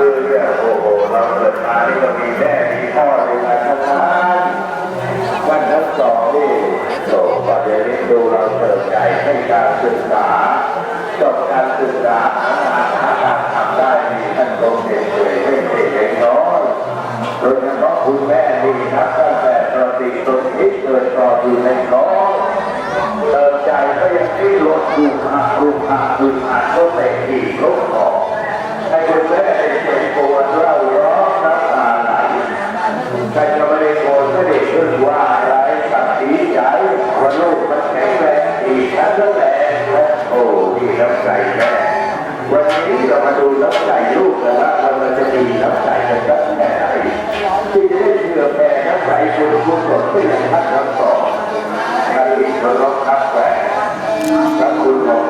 ไปมือเนี่ยโอ้โหเราเกิดมานี่ก็มีแม่มีพ่อในการทำงานวันทั้งสองนี่โตประเดี๋ยวนี้ดูเราเติมใจให้การศึกษาจบการศึกษาหางานหาการทำได้ดีท่านทรงเด็กเลยให้เด็กเด็กน้อยโดยเฉพาะคุณแม่ดีครับตั้งแต่ประติตนคิดเกิดต่ออยู่ในท้องเติมใจก็ยังที่ลดดูขาดูขาดูขาก็เตะขี่ลบออกให้คุณแม่ วดเล่าร้องน้ำตาไหลใครจะไม่ได้โกรธไม่ได้ขึ้นว่าอะไรตัดสีใจว่าลูกมันแข็งแรงอีกทั้งนั้นแหละโอ้ดีน้ำใจแม่วันนี้เรามาดูน้ำใจลูกกันว่ามันจะมีน้ำใจกันสักแค่ไหนที่จะได้เชื่อแผ่น้ำใจคุณคุณสดที่ย่างท่านทั้งสอการอินทรพครับแฝงพระคุณของ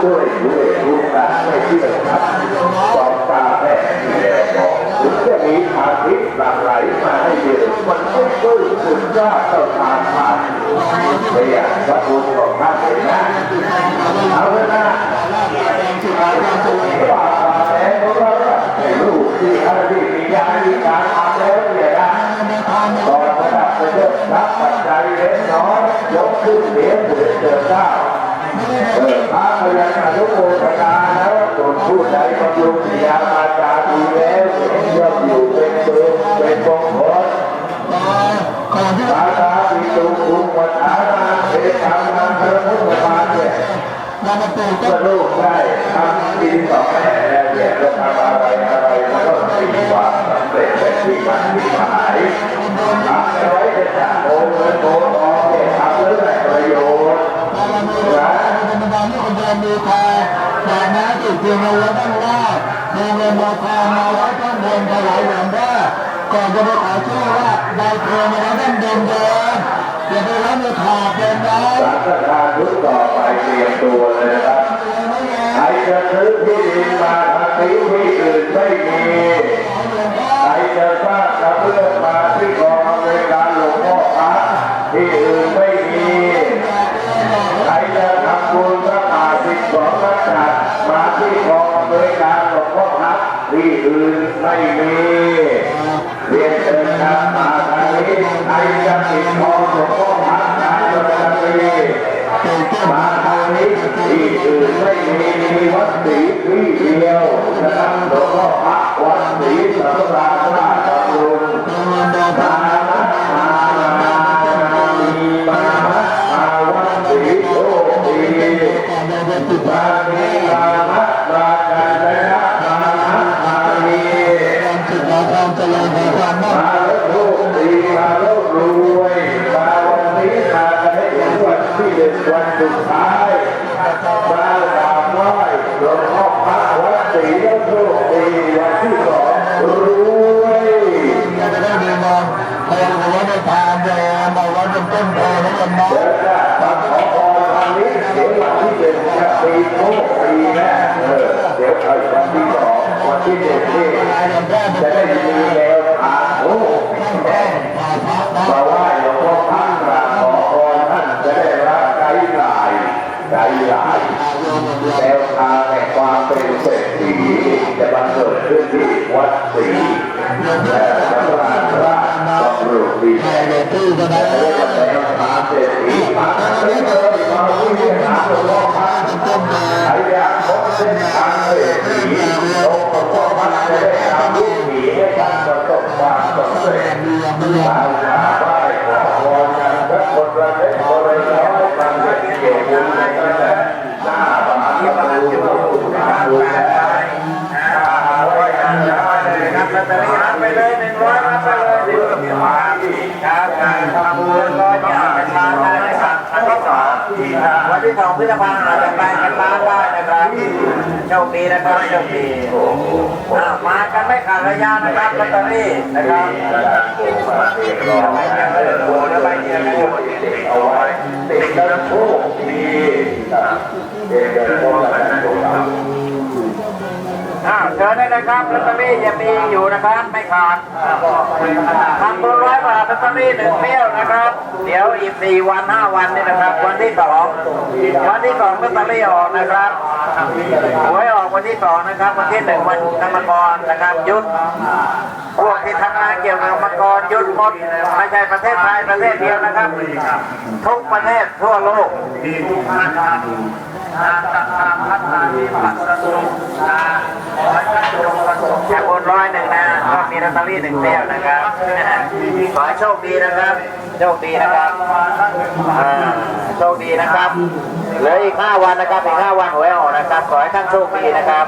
กมาผู้ช่วยด้วยทุกกาไม่เชื่อครับสองตาแม่ที่แดงบอกถึงจะมีอาทิตย์หลั่งไหลมาให้เยอะมันไม่ฟื้นคุดยอดต่อทางผ่านไม่อยากพระคุณของท่านเลยนะเอาเลยนะว่าแต่เพราะว่า พระพยัญชนะโมทนาแล้วส่วนผู้ใดบำรุงยามาจารย์ดีแล้วเห็นยอดอยู่เป็นเบอร์เป็นมงคลตาตาปิตุภูมิวัฏฐานาเทธานาพระพุทธบาทเนี่ยก็ลูกได้ทำดีต่อแม่แล้วเนี่ยจะทำอะไรอะไรมันก็มีความสำเร็จเป็นที่มันที่หมายทำเอาไว้จะจะโอนเงินโอนทองเนี่ยทำแล้วได้ประโยชน์นะ จากนั้นจุดเทียนเอาไว้ด้านล่างมีเงินมาทองมาไว้ด้านบนถวายหลวงพ่อก่อนจะไปขอชื่อว่าได้เทียนมาไว้ด้านบนเดินอย่าไปรับในถาดเดินได้สังทานชุดต่อไปเตรียมตัวเลยนะครับใครจะซื้อที่ดินมาทำที่ที่อื่นไม่มีใครจะสร้างกระเบื้องมาที่ จะบังเกิดขึ้นที่วัดศรีแต่นี้สำหรับว่าต้องปลูกดีใครเลยตู้ก็ได้เรื่องแต่มหาเศรษฐีมหาเศรษฐีมาผู้บริหารโลกเป็นต้นมาพยายามพบเส้นทางเศรษฐีโลกประกอบมันจะได้ทำลูกหมีให้ท่านประสบความสำเร็จเรียนไม่ยอตามมหาไหว้ขอพรกันทุกคนละเล็กคนละน้อยมันเป็นเกี่ยวกับในตั้งแต่หน้าบานประตูประตู เลยครับลอตเตอรี่รับไปเลยหนึ่งร้อยรับไปเลยเดี๋ยวมีมาอีกครับการทำบุญร้อยอย่างเป็นล้านได้นะครับอันที่สองวันที่สองพฤษภาอาจจะไปกันล้านได้นะครับโชคดีนะครับโชคดีมากันไม่ขาดระยะนะครับลอตเตอรี่นะครับไปเดียวเลยโอ้แล้วไปเดียวเลยเอาไว้ติดกันโชคดีเด็กๆพวกนั้นโชคดี อ้าวเชิญได้เลยครับลอตเตอรี่ยังมีอยู่นะครับไม่ขาดทำบุญร้อยบาทลอตเตอรี่หนึ่งเที่ยวนะครับ เดี๋ยวอีกสี่วันห้าวันนี่นะครับ วันที่สองวันที่สองลอตเตอรี่ออกนะครับหวยออกวันที่สองนะครับ วันที่หนึ่งวันกรรมกรนะครับยุดพวกที่ทำงานเกี่ยวกับกรรมกรยุดหมดไม่ใช่ประเทศไทยประเทศเดียวนะครับ ทุกประเทศทั่วโลกมีทุกท่า นครับการตัดทางพัฒนาที่ปัสสาวะขอให้ท่านจงประสบแค่บนร้อยหนึ่งนะก็มีลอตเตอรี่หนึ่งเที่ยวนะครับขอให้โชคดีนะครับ โชคดีนะครับอ่าโชคดีนะครับเหลืออีกห้าวันนะครับอีกห้าวันหวยออกนะครับ ขอให้ท่านโชคดีนะครับ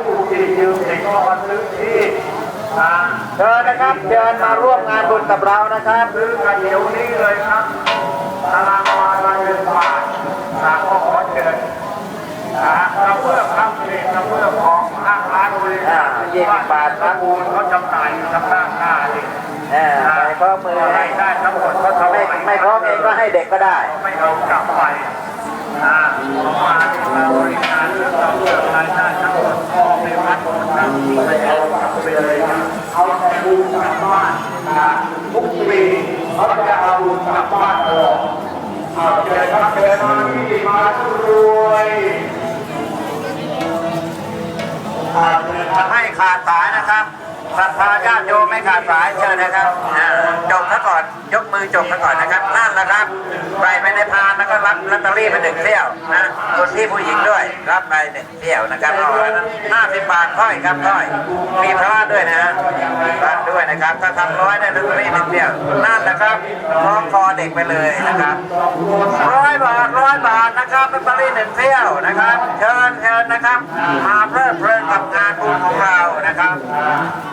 เชิญนะครับเชิญมาร่วมงานบุญกับเรานะครับซื้อกันเดี๋ยวนี้เลยครับตารางวาละหนึ่งบาทนะก็ขอเชิญ กระเบื้องครับนี่กระเบื้องของทางร้านบริษัทยี่บาทครับูนเขาจำหน่ายอยู่ทางด้านหน้านี่ใส่ข้อมือให้ได้ทั้งหมดก็ทำไม่ไม่พร้อมเองก็ให้เด็กก็ได้ ไม่เอากลับไปอ่ามาที่บริการเรื่องกระเบื้องรายได้ทั้งหมดก็ในวัดหมดครับไม่เอากลับไปเลยเอาแต่บูญกลับบ้านอ่าทุกปีเขาจะเอาบูญกลับบ้านตลอดเอาเชิญครับเชิญมาที่มาทุรู วยไม่ขาดสายนะครับศรัทธาญาติโยมไม่ขาดสายเชิญนะครับจบซะก่อนยกมือจบซะก่อนนะครับนั่นแหละครับไปไปในพานแล้วก็รับลอตเตอรี่ไปหนึ่งเที่ยวนะคนที่ผู้หญิงด้วยรับไปหนึ่งเที่ยวนะครับเอาอันนั้นห้าสิบบาทค่อยครับค่อยมีพระด้วยนะฮะพระด้วยนะครับถ้าทำร้อยได้ลอตเตอรี่หนึ่งเที่ยวนั่นแหละครับคล้องคอเด็กไปเลยนะครับ ลอตเตอรี่หนึ่งเที่ยวนะครับ เชิญเชิญนะครับ มาเพลิดเพลินกับงานบุญของเรานะครับ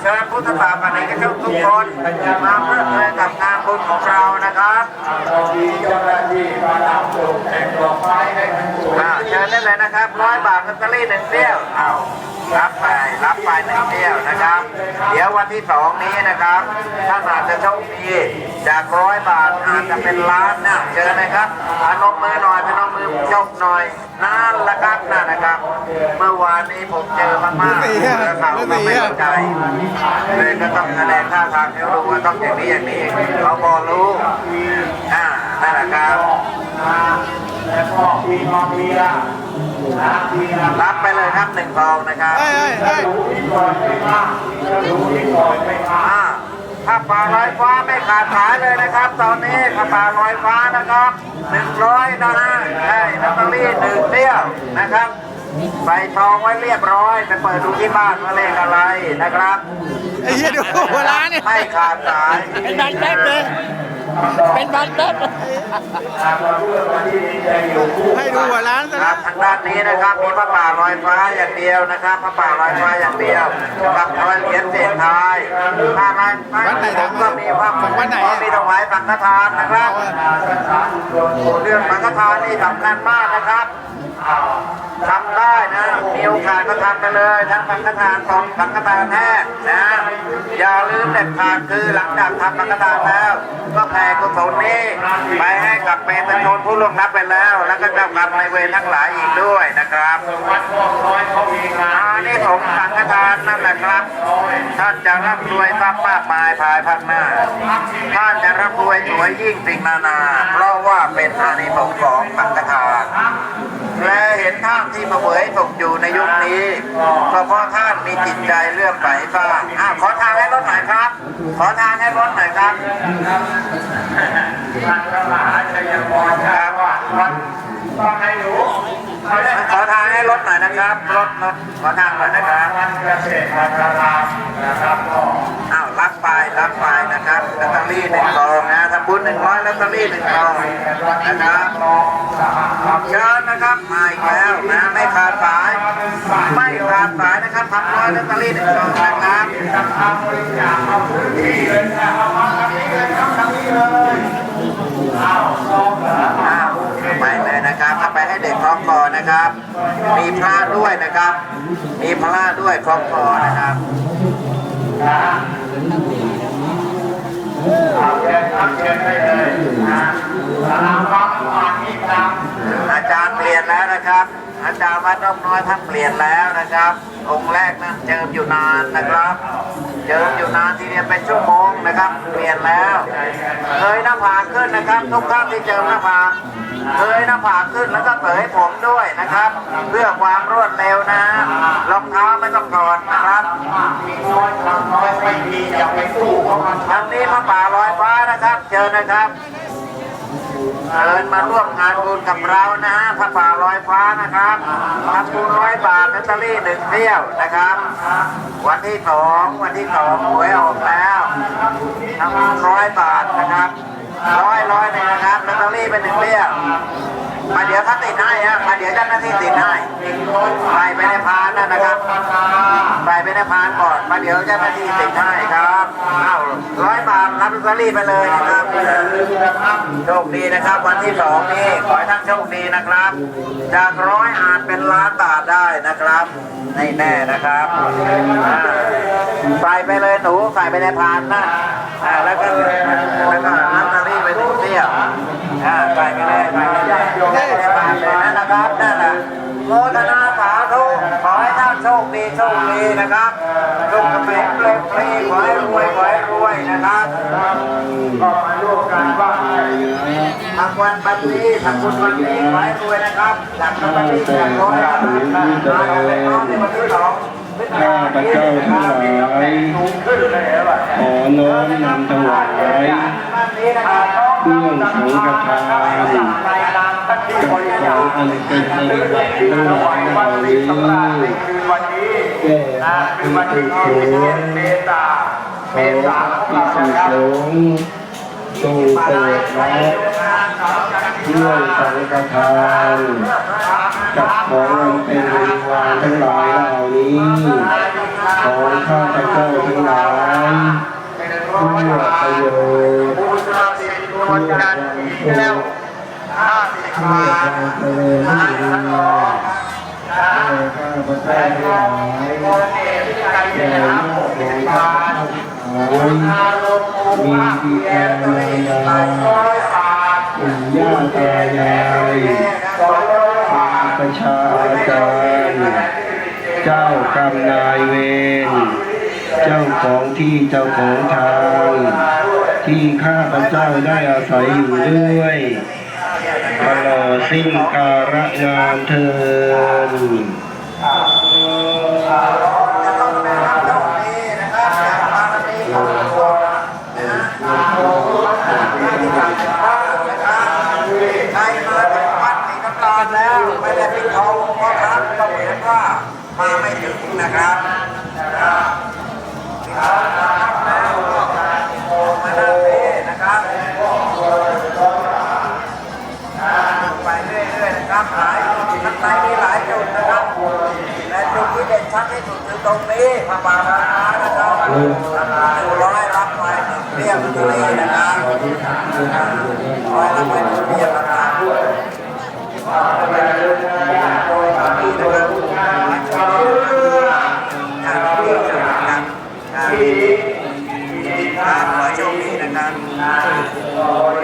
เชิญพุทธศาสนิกชนทุกคนมาเพลิดเพลินกับงานบุญของเรานะครับอ่าเชิญได้เลยนะครับร้อยบาทลอตเตอรี่หนึ่งเที่ยวเอารับไปรับไปหนึ่งเที่ยวนะครับ เดี๋ยววันที่สองนี้นะครับถ้าอาจจะโชคดีจากร้อยบาทอาจจะเป็นล้านนะเชิญนะครับพนมมือหน่อยพนมมือ ยกหน่อยนั่นละครับนั่นนะครับ เมื่อวานนี้ผมเจอมากๆแล้วเขาก็ไม่เข้าใจเลยก็ต้องแสดงท่าทางให้รู้ว่าต้องอย่างนี้อย่างนี้เขาพอรู้อ่านั่นแหละครับแล้วก็มีมอมีละรับไปเลยครับหนึ่งซองนะครับเฮ้ยเฮ้ยเฮ้ยอ่าถ้า ปลาลอยฟ้าไม่ขาดสายเลยนะครับ ตอนนี้ถ้าปลาลอยฟ้านะครับหนึ่งร้อยนะฮะใช่ลอตเตอรี่หนึ่งเที่ยวนะครับ ใส่ทองไว้เรียบร้อยไปเปิดดูที่บ้านว่าเลขอะไรนะครับไอ้เหี้ยดูหัวร้านเนี่ยไม่ขาดสายเป็นบันแป๊บเลย เป็นบันแป๊บให้ดูหัวร้านซะครันะบทางด้านนี้นะครับมีพระป่าลอยฟ้าอย่างเดียวนะครับพระป่าลอยฟ้าอย่างเดียวนะครับร้อยเหรียญเศษไทยถ้าไม่ไม่ผมก็มีพระมีถวายสังฆทานนะครับเรื่องสังฆทานนี่สำคัญมากนะครับ ทำได้นะ มีโอกาสก็ทำไปเลย ทั้งสังฆทานสองสังฆทานแห้นะ อย่าลืมเด็ดขาดคือหลังจากทำสังฆทานแล้ว ก็แผ่กุศลนี้ไปให้กับเปรตชนผู้ล่วงลับไปแล้ว แล้วก็เจ้ากรรมในายเวรทั้งหลายอีกด้วยนะครับวัดพวกน้อามีงานนี่สงฆ์สังฆทานนั่นแหละครับ ท่านจะร่ำรวยทรัพย์มากมายภายภาคหน้า ท่านจะร่ำรวยสวยยิ่งสิ่งนานา เพราะว่าเป็นอานิสงส์ของสังฆทาน และเหห็นท่านที่มาเวยสุขอยู่ในยุคนี้ก็เพราะท่านมีจิตใจเลื่อมใสบ้างอะขอทางให้รถหน่อยครับ ขอทางให้รถหน่อยครับท่านพระมหาชัยพรครับว่าวัดต้องให้หนูเขาได้ขอทางให้รถหน่อยนะครับ รถรถขอทางหน่อยนะครับวัดเกษตรพัฒนารามนะครับก็ รับไปรับไปนะครับลอตเตอรี่หนึ่งกองนะทำบุญหนึ่งร้อยลอตเตอรี่หนึ่งกองนะครับเชิญนะครับมาอีกแล้วนะไม่ขาดสายไม่ขาดสายนะครับทำร้อยลอตเตอรี่หนึ่งกองนะครับไปเลยนะครับเอาไปให้เด็กคล้องคอนะครับ มีพระด้วยนะครับ มีพระด้วยคล้องคอนะครับ อาจารย์เปลี่ยนแล้วนะครับ อาจารย์วัดร่มน้อยท่านเปลี่ยนแล้วนะครับ องค์แรกนั้นเจิมอยู่นานนะครับ เจิมอยู่นานทีเดียวเป็นชั่วโมงนะครับ เปลี่ยนแล้ว เคยหน้าผากขึ้นนะครับ ทุกท่านที่เจิมหน้าผาก เคยหน้าผากขึ้นแล้วก็เสยผมด้วยนะครับ เพื่อความรวดเร็วนะรองเท้าไม่ต้องถอดนะครับมีน้อยทำน้อยไม่ดีอย่าไปสู้เพราะมันทางนี้พระป่าลอยฟ้านะครับเจอนะครับเชิญมาร่วมงานบุญกับเรานะฮะพระป่าลอยฟ้านะครับทำบุญร้อยบาทแบตเตอรี่หนึ่งเที่ยวนะครับ วันที่สองวันที่สองหวยออกแล้วทำบุญร้อยบาทนะครับ ร้อยร้อยหนึ่งนะครับแบตเตอรี่เป็นหนึ่งเที่ยวมาเดี๋ยวเขาติดให้ฮะมาเดี๋ยวเจ้าหน้าที่ติดให้ใส่ไปในพานนั่นนะครับใส่ไปในพานก่อนมาเดี๋ยวเจ้าหน้าที่ติดให้ครับอ้าวร้อยบาทรับลอตเตอรี่ไปเลยนะครับโชคดีนะครับ วันที่สองนี้ขอให้ท่านโชคดีนะครับ จากร้อยอาจเป็นล้านบาทได้นะครับไม่แน่นะครับใส่ไปเลยหนูใส่ไปในพานนะอ่าแล้วก็แล้วก็ อ่าใส่ไปเลยใส่ไปเลยใส่ไปในพานเลยนั่นนะครับนั่นแหละโมทนาสาธุขอให้ท่านโชคดีโชคดีนะครับลูกกระเป็นเปลงปลีขอให้รวยขอให้รวยนะครับก็มาร่วมกันว่าทำวันบันนี้ทำบุญวันนี้ขอให้รวยนะครับหลังจากวันนี้แจกร้อยละนะมาเป็นน้องในวันที่สองข้าพระเจ้าทั้งหลายขึ้นเลยเหรอขอน้อมนำถวาย เครื่องสังฆทานในนามท่านที่บริจาขอคอันเป็นสิริมงคลถวายวัดศรีสำราญในคืนวันนี้แก่นะคืนวันที่ผู้ยี่สสิบงเจ็ดฆ์เมษาขเมอษาของพิเราสุนะสงฆ์จงโปรดรับเครื่องสังฆทานกับของอันเป็นบริวารทั้งหลายเหล่านี้ ของข้าพเจ้าทั้งหลายเพื่อประโยชน์ สิรินจันทร์อีกแล้วห้าสิบเพื่บาอทความเจริญรุ่งเรืองแก่ข้าพเจ้าทั้งหลายแก่ญาติของข้าพเจ้าทั้งหลายมีบิดามารดาปู่ย่าตายายประชาจาย์เจ้ากรรมนายเวรเจ้าของที่เจ้าของทาง ที่ข้าพเจ้าได้อาศัยอยู่ด้วยตลอดสิ้นกาลงานเทินจะต้องได้รับโชคดีนะครับจากบารมีของหลวงนะที่ทำข้าวนะครับใครมาถึงวัดศรีน้ำตาลแล้วไม่ได้ปิดทองเพราะท่านก็เหมือนว่ามาไม่ถึงนะครับ มีหลายจุดนะครับและจุดที่เด่นชัดที่สุดคือตรงนี้พระบาทนานะครับอยู่ร้อยรับไปหนึ่งเรียบทะเลนะครับร้อยรับไปหนึ่งเรียบนะครับนี่นะครับการเรียกนะครับการขอโชคดีนะครับ